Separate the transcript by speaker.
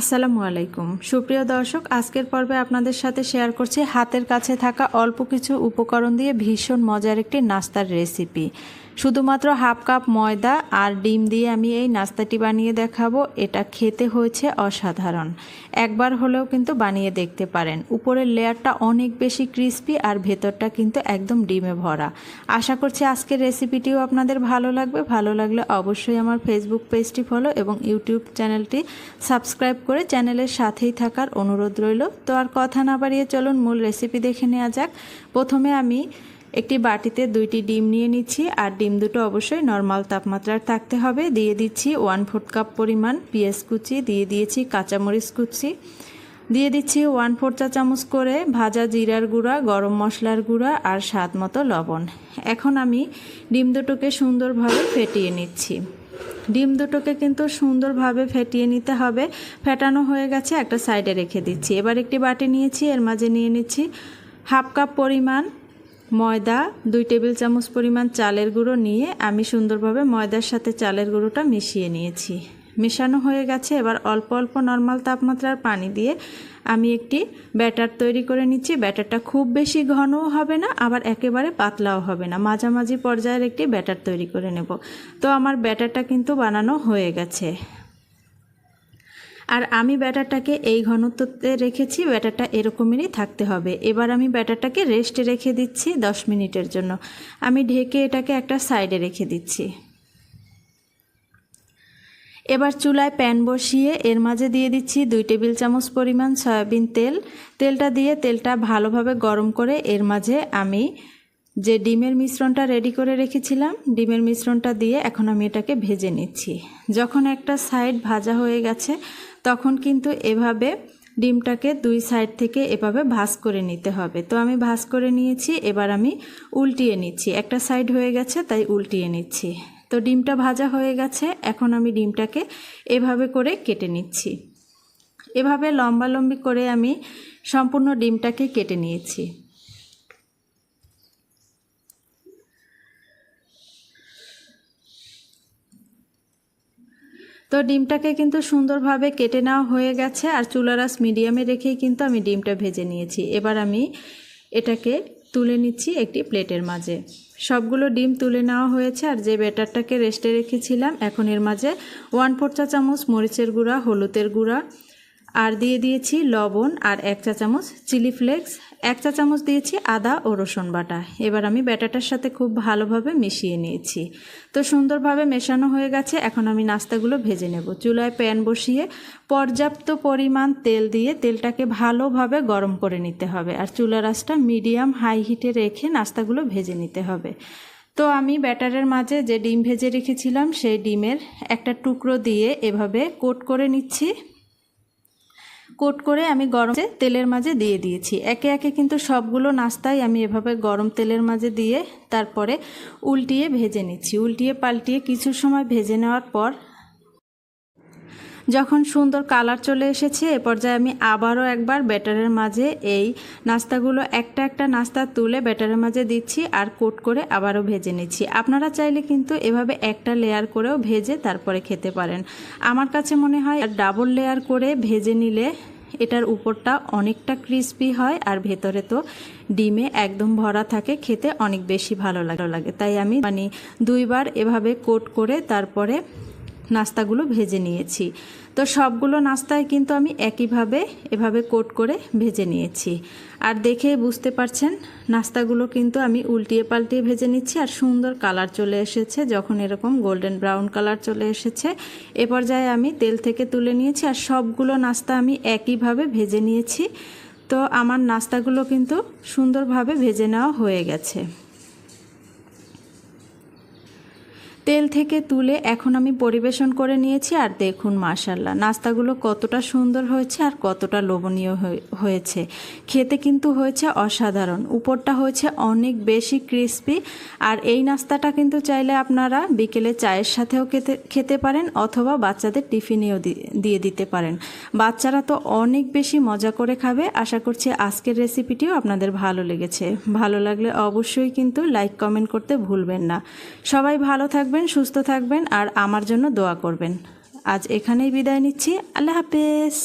Speaker 1: আসসালামু আলাইকুম। সুপ্রিয় দর্শক, আজকের পর্বে আপনাদের সাথে শেয়ার করছি হাতের কাছে থাকা অল্প কিছু উপকরণ দিয়ে ভীষণ মজার একটি নাস্তার রেসিপি শুধুমাত্র হাফ কাপ ময়দা আর ডিম দিয়ে আমি এই নাস্তাটি বানিয়ে দেখাবো। এটা খেতে হয়েছে অসাধারণ। একবার হলেও কিন্তু বানিয়ে দেখতে পারেন। উপরের লেয়ারটা অনেক বেশি ক্রিস্পি আর ভেতরটা কিন্তু একদম ডিমে ভরা। আশা করছি আজকের রেসিপিটিও আপনাদের ভালো লাগবে। ভালো লাগলে অবশ্যই আমার ফেসবুক পেজটি ফলো এবং ইউটিউব চ্যানেলটি সাবস্ক্রাইব করে চ্যানেলের সাথেই থাকার অনুরোধ রইল। তো আর কথা না বাড়িয়ে চলুন, মূল রেসিপি দেখে নেওয়া যাক। প্রথমে আমি একটি বাটিতে দুইটি ডিম নিয়ে নিচ্ছি, আর ডিম দুটো অবশ্যই নর্মাল তাপমাত্রার থাকতে হবে। দিয়ে দিচ্ছি ওয়ান ফোর্থ কাপ পরিমাণ পেঁয়াজ কুচি, দিয়ে দিয়েছি কাঁচামরিচ কুচি। দিয়ে দিচ্ছি ওয়ান ফোর চা চামচ করে ভাজা জিরার গুঁড়া, গরম মশলার গুঁড়া, আর স্বাদ মতো লবণ। এখন আমি ডিম দুটোকে সুন্দরভাবে ফেটিয়ে নিচ্ছি। ডিম দুটোকে কিন্তু সুন্দরভাবে ফেটিয়ে নিতে হবে। ফেটানো হয়ে গেছে, একটা সাইডে রেখে দিচ্ছি। এবার একটি বাটি নিয়েছি, এর মাঝে নিয়ে নিচ্ছি হাফ কাপ পরিমাণ ময়দা দুই টেবিল চামচ পরিমাণ চালের গুঁড়ো নিয়ে আমি সুন্দরভাবে ময়দার সাথে চালের গুঁড়োটা মিশিয়ে নিয়েছি। মেশানো হয়ে গেছে, এবার অল্প অল্প নর্মাল তাপমাত্রার পানি দিয়ে আমি একটি ব্যাটার তৈরি করে নিচ্ছি। ব্যাটারটা খুব বেশি ঘনও হবে না, আবার একেবারে পাতলাও হবে না। মাঝামাঝি পর্যায়ের একটি ব্যাটার তৈরি করে নেব। তো আমার ব্যাটারটা কিন্তু বানানো হয়ে গেছে। আর আমি ব্যাটারটাকে এই ঘনত্বতে রেখেছি, ব্যাটারটা এরকমেরই থাকতে হবে। এবার আমি ব্যাটারটাকে রেস্টে রেখে দিচ্ছি দশ মিনিটের জন্য। আমি ঢেকে এটাকে একটা সাইডে রেখে দিচ্ছি। এবার চুলায় প্যান বসিয়ে এর মাঝে দিয়ে দিচ্ছি দুই টেবিল চামচ পরিমাণ সয়াবিন তেল। তেলটা দিয়ে তেলটা ভালোভাবে গরম করে এর মাঝে আমি যে ডিমের মিশ্রণটা রেডি করে রেখেছিলাম, ডিমের মিশ্রণটা দিয়ে এখন আমি এটাকে ভেজে নিচ্ছি। যখন একটা সাইড ভাজা হয়ে গেছে, তখন কিন্তু এভাবে ডিমটাকে দুই সাইড থেকে এভাবে ভাজ করে নিতে হবে। তো আমি ভাজ করে নিয়েছি, এবার আমি উল্টিয়ে নিচ্ছি। একটা সাইড হয়ে গেছে, তাই উল্টিয়ে নিচ্ছি। তো ডিমটা ভাজা হয়ে গেছে, এখন আমি ডিমটাকে এভাবে করে কেটে নিচ্ছি। এভাবে লম্বা লম্বি করে আমি সম্পূর্ণ ডিমটাকে কেটে নিয়েছি। তো ডিমটাকে কিন্তু সুন্দরভাবে কেটে নেওয়া হয়ে গেছে আর চুলারাস মিডিয়ামে রেখেই কিন্তু আমি ডিমটা ভেজে নিয়েছি। এবার আমি এটাকে তুলে নিচ্ছি একটি প্লেটের মাঝে। সবগুলো ডিম তুলে নেওয়া হয়েছে আর যে ব্যাটারটাকে রেস্টে রেখেছিলাম, এখন এর মাঝে ওয়ান ফোর চা চামচ মরিচের গুঁড়া, হলুদের গুঁড়া আর দিয়ে দিয়েছি লবণ আর এক চা চামচ চিলি ফ্লেক্স, এক চা চামচ দিয়েছি আদা ও রসুন বাটা। এবার আমি ব্যাটাটার সাথে খুব ভালোভাবে মিশিয়ে নিয়েছি। তো সুন্দরভাবে মেশানো হয়ে গেছে, এখন আমি নাস্তাগুলো ভেজে নেব। চুলায় প্যান বসিয়ে পর্যাপ্ত পরিমাণ তেল দিয়ে তেলটাকে ভালোভাবে গরম করে নিতে হবে আর চুলার আঁচটা মিডিয়াম হাই হিটে রেখে নাস্তাগুলো ভেজে নিতে হবে। তো আমি ব্যাটারের মাঝে যে ডিম ভেজে রেখেছিলাম, সেই ডিমের একটা টুকরো দিয়ে এভাবে কোট করে নিচ্ছি। কোট করে আমি গরম তেলের মাঝে দিয়ে দিয়েছি। একে একে কিন্তু সবগুলো নাস্তাই আমি এভাবে গরম তেলের মাঝে দিয়ে তারপরে উল্টিয়ে ভেজে নিচ্ছি। উল্টিয়ে পাল্টিয়ে কিছু সময় ভেজে নেওয়ার পর যখন সুন্দর কালার চলে এসেছে, এ পর্যায়ে আমি আবারও একবার ব্যাটারের মাঝে এই নাস্তাগুলো একটা একটা নাস্তা তুলে ব্যাটারের মাঝে দিচ্ছি আর কোট করে আবারও ভেজে নিচ্ছি। আপনারা চাইলে কিন্তু এভাবে একটা লেয়ার করেও ভেজে তারপরে খেতে পারেন। আমার কাছে মনে হয় ডাবল লেয়ার করে ভেজে নিলে এটার উপরটা অনেকটা ক্রিসপি হয় আর ভেতরে তো ডিমে একদম ভরা থাকে, খেতে অনেক বেশি ভালো লাগে। তাই আমি মানে দুইবার এভাবে কোট করে তারপরে নাস্তাগুলো ভেজে নিয়েছি। তো সবগুলো নাস্তায় কিন্তু আমি একইভাবে এভাবে কোট করে ভেজে নিয়েছি। আর দেখে বুঝতে পারছেন, নাস্তাগুলো কিন্তু আমি উল্টিয়ে পাল্টিয়ে ভেজে নিচ্ছি আর সুন্দর কালার চলে এসেছে, যখন এরকম গোল্ডেন ব্রাউন কালার চলে এসেছে। এ পর্যায়ে আমি তেল থেকে তুলে নিয়েছি আর সবগুলো নাস্তা আমি একইভাবে ভেজে নিয়েছি। তো আমার নাস্তাগুলো কিন্তু সুন্দরভাবে ভেজে নেওয়া হয়ে গেছে। তেল থেকে তুলে এখন আমি পরিবেশন করে নিয়েছি আর দেখুন মাশাল্লাহ নাস্তাগুলো কতটা সুন্দর হয়েছে আর কতটা লোভনীয় হয়েছে। খেতে কিন্তু হয়েছে অসাধারণ, উপরটা হয়েছে অনেক বেশি ক্রিস্পি আর এই নাস্তাটা কিন্তু চাইলে আপনারা বিকেলে চায়ের সাথেও খেতে খেতে পারেন অথবা বাচ্চাদের টিফিনেও দিয়ে দিতে পারেন। বাচ্চারা তো অনেক বেশি মজা করে খাবে, আশা করছি আজকের রেসিপিটিও আপনাদের ভালো লেগেছে। ভালো লাগলে অবশ্যই কিন্তু লাইক, কমেন্ট করতে ভুলবেন না। সবাই ভালো থাকবে থাকবেন সুস্থ থাকবেন আর আমার জন্য দোয়া করবেন। আজ এখানেই বিদায় নিচ্ছি। আল্লাহ হাফেজ।